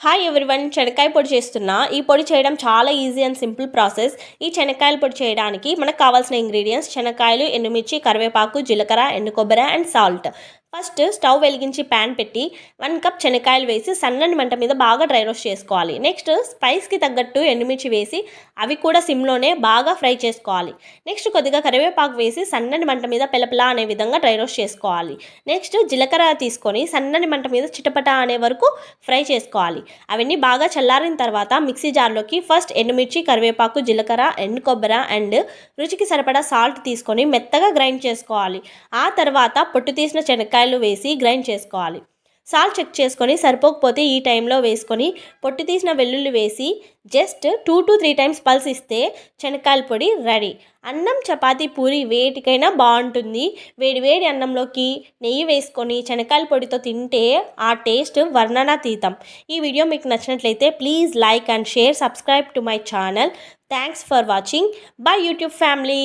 Hi everyone శనక్కాయ పొడి చేస్తున్నా. ఈ పొడి చేయడం చాలా ఈజీ అండ్ సింపుల్ ప్రాసెస్ ఈ శనక్కాయల పొడి చేయడానికి మనకు కావాల్సిన ఇంగ్రీడియంట్స్ శనక్కాయలు ఎండుమిర్చి కరివేపాకు జీలకర్ర ఎండు కొబ్బరి అండ్ సాల్ట్ ఫస్ట్ స్టవ్ వెలిగించి ప్యాన్ పెట్టి వన్ కప్ శనక్కాయలు వేసి సన్నని మంట మీద బాగా డ్రై రోస్ట్ చేసుకోవాలి. నెక్స్ట్ స్పైస్కి తగ్గట్టు ఎండుమిర్చి వేసి అవి కూడా సిమ్లోనే బాగా ఫ్రై చేసుకోవాలి. నెక్స్ట్ కొద్దిగా కరివేపాకు వేసి సన్నని మంట మీద పిలపలా అనే విధంగా డ్రై రోస్ట్ చేసుకోవాలి. నెక్స్ట్ జీలకర్ర తీసుకొని సన్నని మంట మీద చిటపట అనే వరకు ఫ్రై చేసుకోవాలి. అవన్నీ బాగా చల్లారిన తర్వాత మిక్సీ జార్లోకి ఫస్ట్ ఎండుమిర్చి కరివేపాకు జీలకర్ర ఎండు కొబ్బరి అండ్ రుచికి సరిపడా సాల్ట్ తీసుకొని మెత్తగా గ్రైండ్ చేసుకోవాలి. ఆ తర్వాత పొట్టు తీసిన శనక్కాయలు వేసి గ్రైండ్ చేసుకోవాలి. సాల్ట్ చెక్ చేసుకొని సరిపోకపోతే ఈ టైంలో వేసుకొని పొట్టు తీసిన వెల్లుల్లి వేసి just two to three times pulse ఇస్తే శనక్కాయల పొడి రెడీ. అన్నం చపాతి పూరి వేటికైనా బాగుంటుంది. వేడి వేడి అన్నంలోకి నెయ్యి వేసుకొని శనక్కాయల పొడితో తింటే ఆ టేస్ట్ వర్ణనాతీతం ఈ వీడియో మీకు నచ్చినట్లయితే please like and share subscribe to my channel. Thanks for watching. Bye YouTube family.